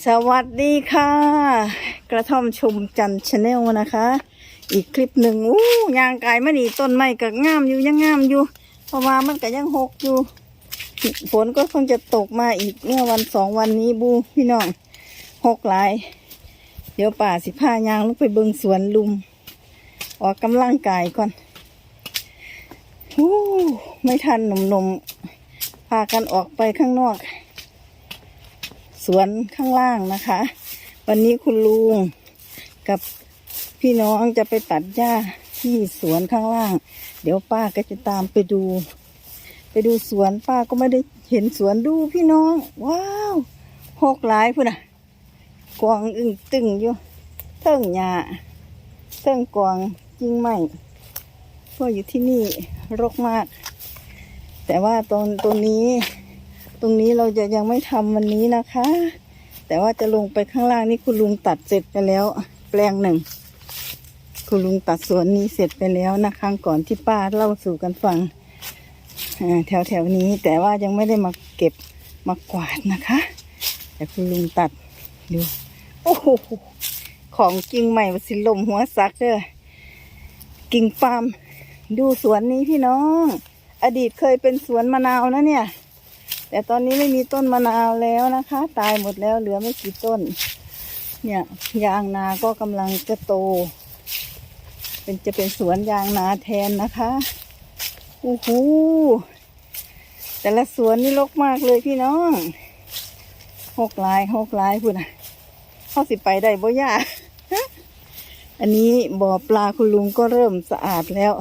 สวัสดีค่ะ กระท่อมชมจันชาแนลนะคะ อีกคลิปหนึ่งอู้ยางกายไม่ดีต้นไม้ก็งามอยู่ยังงามอยู่เพราะว่ามันก็ยังหกอยู่ ฝนก็คงจะตกมาอีกเมื่อวันสองวันนี้บูพี่น้องหกหลาย เดี๋ยวป่าสิผ้ายางลงไปเบิงสวนลุม ออกกำลังกายก่อนอู้ไม่ทันหนุ่มๆพากันออกไปข้างนอก สวนข้างล่างนะคะ วันนี้คุณลุงกับพี่น้องจะไปตัดหญ้าที่สวนข้างล่าง เดี๋ยวป้าก็จะตามไปดู ไปดูสวนป้าก็ไม่ได้เห็นสวนดูพี่น้อง ว้าวหกหลายพุ่นอะกวางอึ่งตึงอยู่เทิงหญ้าเทิงกวางจริงไหมเพราะอยู่ที่นี่รกมาก แต่ว่าตรงตรงนี้ ตรงนี้เราจะยังไม่ทำวันนี้นะคะ แต่ว่าจะลงไปข้างล่างนี่คุณลุงตัดเสร็จไปแล้ว แปลงหนึ่ง คุณลุงตัดสวนนี้เสร็จไปแล้วนะครั้งก่อนที่ป้าเล่าสู่กันฟังแถวแถวนี้แต่ว่ายังไม่ได้มาเก็บมากวาดนะคะ แต่คุณลุงตัดดูโอ้โหของกิ่งใหม่มาสิลมหัวซักเด้อกิ่งปาล์มดูสวนนี้พี่น้อง อดีตเคยเป็นสวนมะนาวนะเนี่ย แต่ตอนนี้ไม่มีต้นมะนาวแล้วนะคะ ตายหมดแล้วเหลือไม่กี่ต้น เนี่ยยางนาก็กำลังจะโต เป็นจะเป็นสวนยางนาแทนนะคะโอ้โหแต่ละสวนนี่รกมากเลยพี่น้องหกลายหกลายพุ่นอะเข้าสิไปได้บ่ยากอันนี้บ่อปลาคุณลุงก็เริ่มสะอาดแล้ว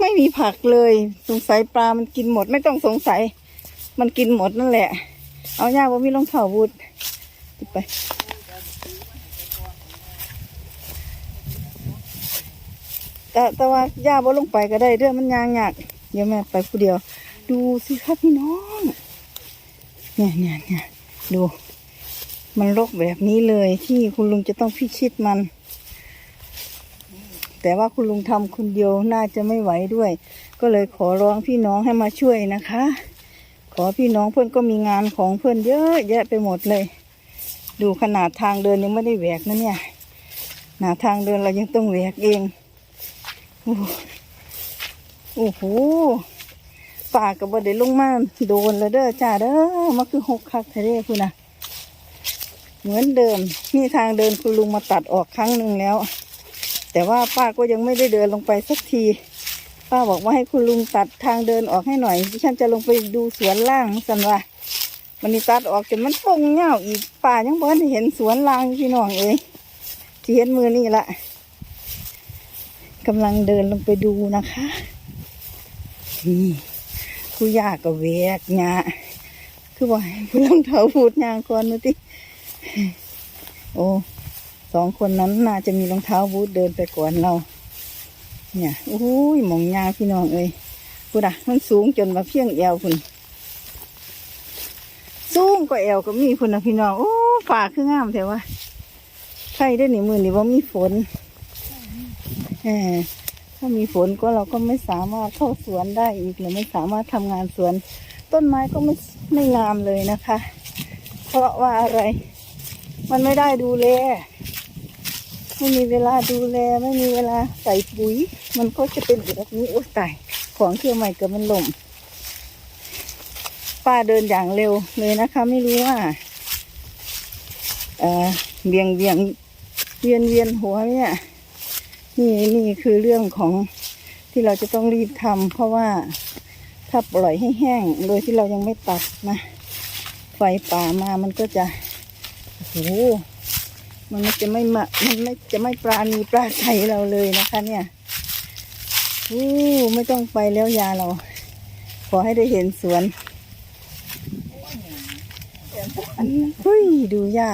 ไม่มีผักเลย สงสัยปลามันกินหมดไม่ต้องสงสัย มันกินหมดนั่นแหละ เอาย่าว่ามีรองเท้าบูดไปแต่แต่ว่าย่าบ่ลงไปก็ได้เด้องมันยางยากเดี๋ยวแม่ไปผู้เดียว ดูสิครับพี่น้อง เนี่ยเนี่ยเนี่ยดู มันรกแบบนี้เลยที่คุณลุงจะต้องพิชิตมัน แต่ว่าคุณลุงทำคนเดียวน่าจะไม่ไหวด้วย ก็เลยขอร้องพี่น้องให้มาช่วยนะคะ ขอพี่น้องเพื่อนก็มีงานของเพื่อนเยอะแยะไปหมดเลย ดูขนาดทางเดินยังไม่ได้แหวกนะเนี่ยหนาทางเดินเรายังต้องแหวกเองโอ้โหโอ้โหป่ากับบไดลงมาโดนแล้วเด้อจ้าเด้อมันคือหกคักทะเลคุณนะเหมือนเดิมนี่ทางเดินคุณลุงมาตัดออกครั้งหนึ่งแล้ว แต่ว่าป้าก็ยังไม่ได้เดินลงไปสักที ป้าบอกว่าให้คุณลุงตัดทางเดินออกให้หน่อยดิฉันจะลงไปดูสวนล่างสันว่ามันนี่ตัดออกจนมันฟงเงาอีกป่ายังบ่เห็นสวนล่างพี่น้องเอ้ยที่เห็นมือนี่ละกำลังเดินลงไปดูนะคะนี่ผู้ยากก็เวกหญ้าคือว่าให้ผู้ลงเท้าพูดยางก่อนมาติโอ้สองคนนั้นน่าจะมีรองเท้าบูทเดินไปก่อนเรา เนี่ยโอ้ยหมองยาพี่น้องเอ้ยพุ่นอะมันสูงจนมาเพียงเอวพุ่นสูงก็เอวก็มีพุ่นนะพี่น้องโอ้ฝ่าคืองามแต่ว่าใช่ได้หนิมือนี่ว่ามีฝนเออถ้ามีฝนก็เราก็ไม่สามารถเข้าสวนได้อีกหรือไม่สามารถทำงานสวน ต้นไม้ก็ไม่ไม่งามเลยนะคะ เพราะว่าอะไร มันไม่ได้ดูแล ไม่มีเวลาดูแลไม่มีเวลาใส่ปุ๋ย มันก็จะเป็นแบบนี้โอ้ตายของเที่ยวใหม่เกิดมันหล่มป้าเดินอย่างเร็วเลยนะคะ ไม่รู้ว่าเออเวียงเวียงเวียนเวียนหัวเนี่ยนี่นี่คือเรื่องของที่เราจะต้องรีบทำเพราะว่าถ้าปล่อยให้แห้งโดยที่เรายังไม่ตัดนะ ไฟป่ามามันก็จะโอ้โห มันไม่จะไม่มามันไม่จะไม่ปราณีปราศัยเราเลยนะคะ เนี่ยอู้ไม่ต้องไปแล้วยาเรา ขอให้ได้เห็นสวนเฮ้ยดูยา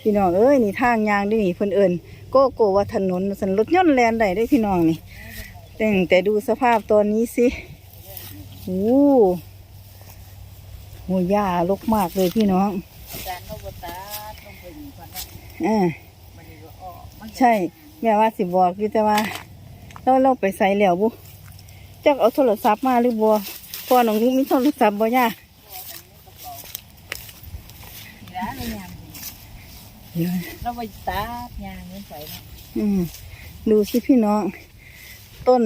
พี่น้องเอ้ยนี่ทางยางดินี่เพิ่นเอิญโกโกว่าถนนสันรถยนต์แลนได้ได้พี่น้องนี่แต่แต่ดูสภาพตอนนี้สิโอ้โหหญ้ารกมากเลยพี่น้อง การนบตาลงไปอยู่ก่อนนะอ่ามันจะออกมันใช่ แม่ว่าสิบอกอยู่แต่ว่าเราเราไปใส่แล้วบุจักเอาโทรศัพท์มาหรือบัวพอหนองนุ้มีโทรศัพท์บ่ย่าร้านอะไรอย่างเดี๋ยวเราไปตัดยางนี้ไปเนาะอืมดูสิพี่น้อง ต้น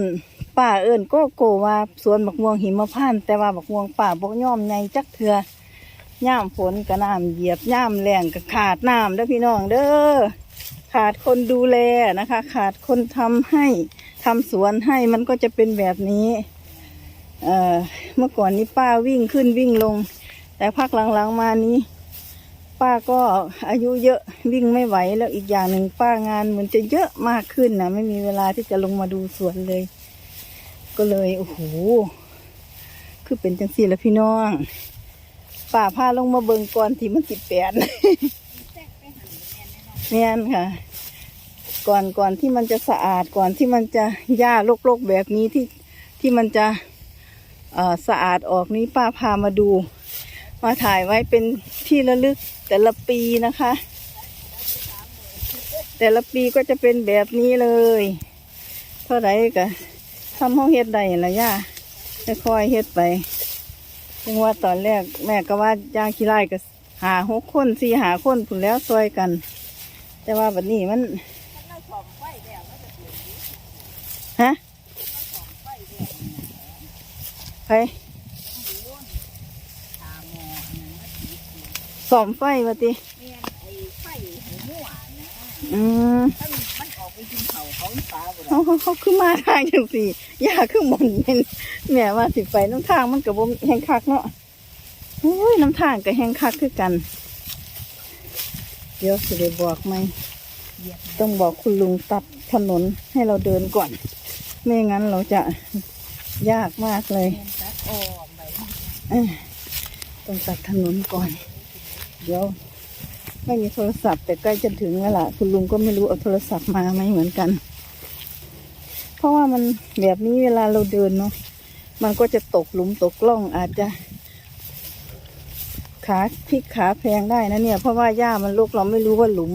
ป่าเอิญโกโกว่าสวนบักม่วงหิมพานต์แต่ว่าบักม่วงป่าบกย่อมในจักเถือ ย่ามฝนก็น้ำเหยียบย่ามแรงก็ขาดน้ำเด้อพี่น้องเด้อขาดคนดูแลนะคะ ขาดคนทำให้ทำสวนให้มันก็จะเป็นแบบนี้เอ่อเมื่อก่อนนี้ป้าวิ่งขึ้นวิ่งลง แต่พักหลังๆมานี้ ป้าก็อายุเยอะวิ่งไม่ไหวแล้วอีกอย่างหนึ่งป้างานเหมือนจะเยอะมากขึ้นนะไม่มีเวลาที่จะลงมาดูสวนเลย ก็เลยโอ้โหคือเป็นจังสี่ล้วพี่น้อง ป้าพาลงมาเบิงก่อนที่มันติดแปดแม่นค่ะ ก่อนก่อนที่มันจะสะอาดก่อนที่มันจะหญ้าโรคๆแบบนี้ที่ที่มันจะสะอาดออกนี้ป้าพามาดู มาถ่ายไว้เป็นที่ระลึกแต่ละปีนะคะ แต่ละปีก็จะเป็นแบบนี้เลย เท่าไหร่ก็ทำห้องเฮ็ดได้ละย่าค่อยๆเฮ็ดไป ถึงว่าตอนแรกแม่ก็ว่าย่างขี้ไร่ก็หาหกคนสี่หาคนผุนแล้วซอยกัน แต่ว่าแบบนี้มันเราส่องไฟแล้วมันจะเปลี่ยนสีฮะส่องไฟแล้วไปตาหมออันนั้นมันสีสีสอมไฟวะติเมียนไอ้ไฟหัวมั่ เขาเขาปลาบ่ได้เขาเขาเขาคือมาทางจังสี่ย่าคือหมนเป็นแม่ว่าสิไปน้ำทางมันกับบ่แหงคักเนาะโอ้ยน้ำทางกับแหงคักคือกัน เดี๋ยวสิได้บอกไหมเหยียบต้องบอกคุณลุงตัดถนนให้เราเดินก่อน ไม่งั้นเราจะยากมากเลยเมียนตัดอ้อมไปเอ้ยต้องตัดถนนก่อน เดี๋ยว ไม่มีโทรศัพท์ แต่ใกล้จะถึงแล้วล่ะ คุณลุงก็ไม่รู้เอาโทรศัพท์มาไหมเหมือนกัน เพราะว่ามันแบบนี้เวลาเราเดินเนาะมันก็จะตกหลุมตกล่องอาจจะ ขาพลิกขาแพงได้นะเนี่ย เพราะว่าหญ้ามันรกเราไม่รู้ว่าหลุม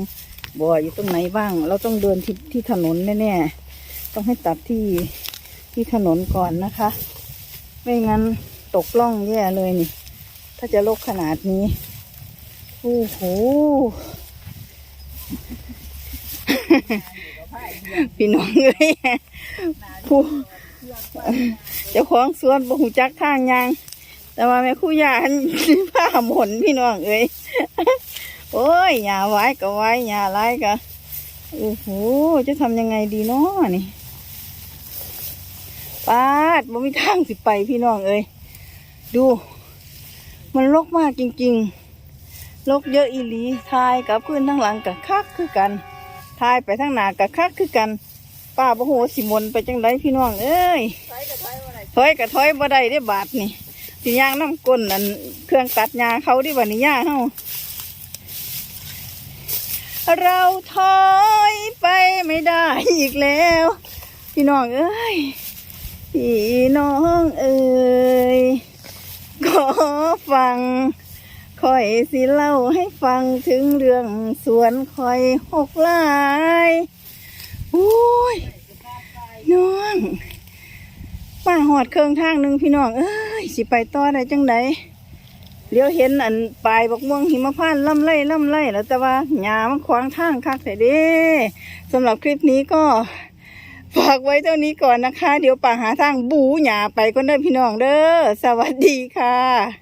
บ่ออยู่ตรงไหนบ้าง เราต้องเดินที่ที่ถนนแน่ๆต้องให้ตัดที่ที่ถนนก่อนนะคะ ไม่งั้นตกล่องแย่เลยนี่ ถ้าจะรกขนาดนี้ โอ้โห พี่น้องเลยผู้เจ้าของสวนบ่หูจักทางยาง แต่ว่าแม่ครู่ยาหันผ้าหมนพี่น้องเอ้ยโอ้ยหยาไว้ก็ไว้หยาไรก็โอ้โห จะทำยังไงดีเนาะนี่ปาดบ่มีทางสิไปพี่น้องเอ้ยดู มันรกมากจริง ๆ รกเยอะอีหลีทายกับพื้นทั้งหลังกับคักคือกันทายไปทั้งหน้ากับคักคือกัน ป้าบ่โหสิมนไปจังไดพี่น้องเอ้ยถอยกับถอยบ่ได้ได้บาทนี่สิย่างน้ำก้นนั่นเครื่องตัดหญ้าเขาดิบัดนี้ยาเฮาเราถอยไปไม่ได้อีกแล้ว พี่น้องเอ้ยพี่น้องเอ้ยขอฟัง คอยสิเล่าให้ฟังถึงเรื่องสวนคอยหกลายอุ้ยน้องป้าหอดเครื่องทางหนึ่งพี่น้อง เอ้ยสิไปต่อได้จังไดเดี๋ยวเห็นอันปลายบักม่วงหิมพานต์ล่ำไล่ล่ำไล่แล้วแต่ว่าหญ้ามันขวางทางคักแต่เด้สำหรับคลิปนี้ก็ฝากไว้เท่านี้ก่อนนะคะ เดี๋ยวป่าหาทางบูหญ้าไปก็เด้พี่น้องเด้อ สวัสดีค่ะ